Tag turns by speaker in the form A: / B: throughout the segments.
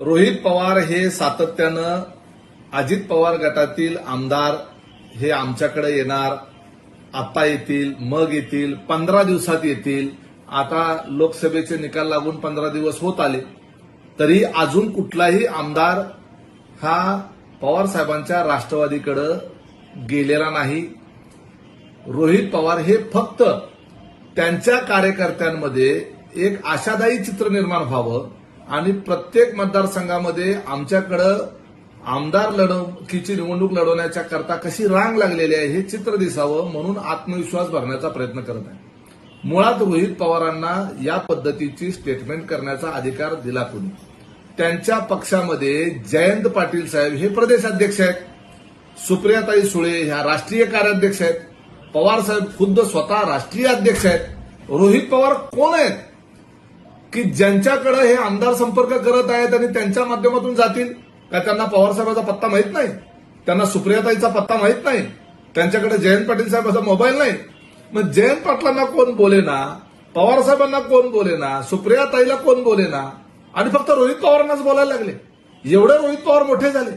A: रोहित पवार हे सातत्यानं अजित पवार गटातील आमदार हे आमच्याकडे येणार आता येतील मग येतील पंधरा दिवसात येतील. आता लोकसभेचे निकाल लागून पंधरा दिवस होत आले. तरी अजून कुठलाही आमदार हा पवार साहेबांच्या राष्ट्रवादीकडे गेलेला नाही. रोहित पवार हे फक्त त्यांच्या कार्यकर्त्यांमध्ये एक आशादायी चित्र निर्माण व्हावं आणि प्रत्येक मतदारसंघामध्ये आमच्याकडं आमदार लढवकीची निवडणूक लढवण्याच्या करता कशी रांग लागलेली आहे हे चित्र दिसावं म्हणून आत्मविश्वास भरण्याचा प्रयत्न करत आहे. मुळात रोहित पवारांना या पद्धतीची स्टेटमेंट करण्याचा अधिकार दिला कोणी? त्यांच्या पक्षामध्ये जयंत पाटील साहेब हे प्रदेशाध्यक्ष आहेत. सुप्रियाताई सुळे ह्या राष्ट्रीय कार्याध्यक्ष आहेत. पवार साहेब खुद्द स्वतः राष्ट्रीय अध्यक्ष आहेत. रोहित पवार कोण आहेत? की ज्यांच्याकडे हे आमदार संपर्क करत आहेत आणि त्यांच्या माध्यमातून जातील का त्यांना पवारसाहेबाचा पत्ता माहीत नाही? त्यांना सुप्रियाताईचा पत्ता माहीत नाही? त्यांच्याकडे जयंत पाटील साहेबाचा मोबाईल नाही? मग जयंत पाटलांना कोण बोले ना? पवारसाहेबांना कोण बोले ना? सुप्रियाताईला कोण बोले ना? आणि फक्त रोहित पवारांनाच बोलायला लागले. एवढे रोहित पवार मोठे झाले.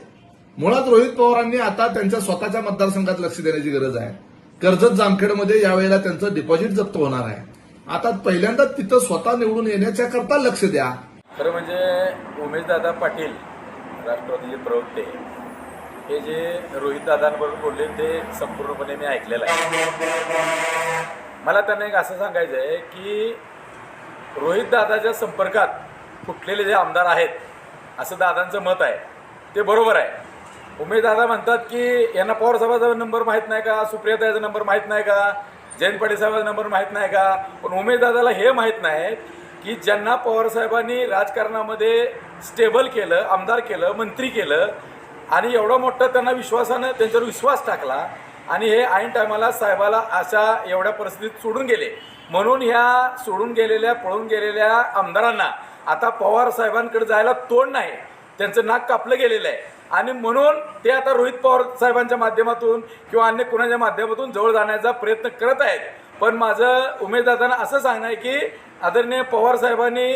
A: मुळात रोहित पवारांनी आता त्यांच्या स्वतःच्या मतदारसंघात लक्ष देण्याची गरज आहे. कर्जत जामखेडमध्ये यावेळेला त्यांचं डिपॉझिट जप्त होणार आहे. आता पहिल्यांदा तिथं स्वतः निवडून येण्याच्या करता लक्ष द्या.
B: खरं म्हणजे उमेशदादा पाटील राष्ट्रवादीचे प्रवक्ते हे जे रोहितदादांबरोबर बोलले ते संपूर्णपणे मी ऐकलेलं आहे. मला त्यांना एक असं सांगायचं आहे की रोहितदादाच्या संपर्कात फुटलेले जे आमदार आहेत असं दादांचं मत आहे. ते बरोबर आहे. उमेशदादा म्हणतात की यांना पवार साहेबाचा नंबर माहीत नाही का? सुप्रियाताईचा नंबर माहीत नाही का? जयंत पाटील नंबर माहीत नाही का? पण उमेशदादाला हे माहीत नाही की ज्यांना पवारसाहेबांनी राजकारणामध्ये स्टेबल केलं आमदार केलं मंत्री केलं आणि एवढा मोठा त्यांना विश्वासानं त्यांच्यावर विश्वास टाकला आणि हे ऐन टायमाला साहेबाला अशा एवढ्या परिस्थितीत सोडून गेले. म्हणून ह्या सोडून गेलेल्या पळून गेलेल्या आमदारांना आता पवार साहेबांकडे जायला तोंड नाही. त्यांचं नाक कापलं गेलेलं आहे. आणि म्हणून ते आता रोहित पवार साहेबांच्या माध्यमातून किंवा अन्य कुणाच्या माध्यमातून जवळ जाण्याचा प्रयत्न करत आहेत. पण माझं उमेददारांना असं सांगणं आहे की आदरणीय पवार साहेबांनी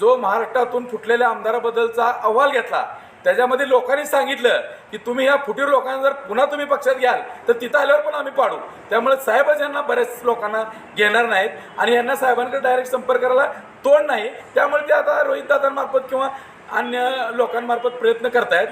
B: जो महाराष्ट्रातून फुटलेल्या आमदाराबद्दलचा अहवाल घेतला त्याच्यामध्ये लोकांनी सांगितलं की तुम्ही ह्या फुटीर लोकांना जर पुन्हा तुम्ही पक्षात घ्याल तर तिथं आल्यावर पण आम्ही पाडू. त्यामुळे साहेबच यांना बऱ्याच लोकांना घेणार नाहीत आणि यांना साहेबांकडे डायरेक्ट संपर्क करायला तोड नाही. त्यामुळे ते आता रोहितदादांमार्फत किंवा अन्य लोकांमार्फत प्रयत्न करतायत.